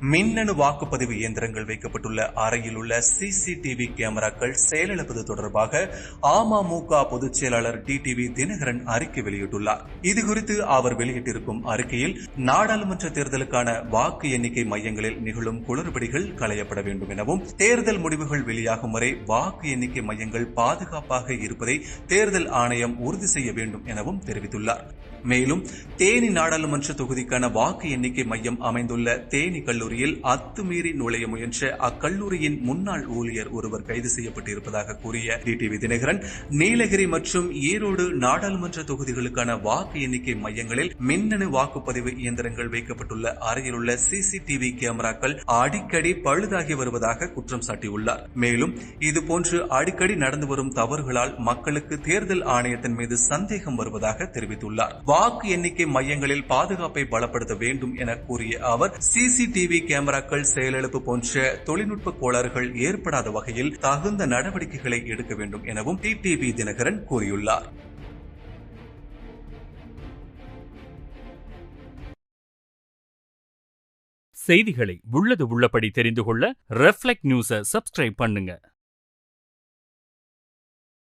மின்னணு வாக்குப்பதிவு இயந்திரங்கள் வைக்கப்பட்டுள்ள அறையில் உள்ள சிசிடிவி கேமராக்கள் செயலிழப்பது தொடர்பாக அமமுக பொதுச் செயலாளர் டிடிவி தினகரன் அறிக்கை வெளியிட்டுள்ளார். இதுகுறித்து அவர் வெளியிட்டிருக்கும் அறிக்கையில் நாடாளுமன்ற தேர்தலுக்கான வாக்கு எண்ணிக்கை மையங்களில் நிகழும் குளறுபடிகள் களையப்பட வேண்டும் எனவும் தேர்தல் முடிவுகள் வெளியாகும் வரை வாக்கு எண்ணிக்கை மையங்கள் பாதுகாப்பாக இருப்பதை தேர்தல் ஆணையம் உறுதி செய்ய வேண்டும் எனவும் தெரிவித்துள்ளார். மேலும் தேனி நாடாளுமன்ற தொகுதிக்கான வாக்கு எண்ணிக்கை மையம் அமைந்துள்ள தேனி கல்லூரியில் அத்துமீறி நுழைய முயன்ற அக்கல்லூரியின் முன்னாள் ஊழியர் ஒருவர் கைது செய்யப்பட்டிருப்பதாக கூறிய டிடிவி தினகரன் நீலகிரி மற்றும் ஈரோடு நாடாளுமன்ற தொகுதிகளுக்கான வாக்கு எண்ணிக்கை மையங்களில் மின்னணு வாக்குப்பதிவு இயந்திரங்கள் வைக்கப்பட்டுள்ள அறையில் உள்ள சிசிடிவி கேமராக்கள் அடிக்கடி பழுதாகி வருவதாக குற்றம் சாட்டியுள்ளார். மேலும் இதுபோன்று அடிக்கடி நடந்து வரும் தவறுகளால் மக்களுக்கு தேர்தல் ஆணையத்தின் மீது சந்தேகம் வருவதாக தெரிவித்துள்ளார். வாக்கு எண்ணிக்கை மையங்களில் பாதுகாப்பை பலப்படுத்த வேண்டும் என கூறிய அவர் சிசிடிவி கேமராக்கள் செயலிழப்பு போன்ற தொழில்நுட்ப கோளாறுகள் ஏற்படாத வகையில் தகுந்த நடவடிக்கைகளை எடுக்க வேண்டும் எனவும் டிடிவி தினகரன் கூறியுள்ளார். செய்திகளை உள்ளது உள்ளபடி தெரிந்து கொள்ள ரெஃப்ளெக்ட் நியூஸை சப்ஸ்கிரைப் பண்ணுங்க.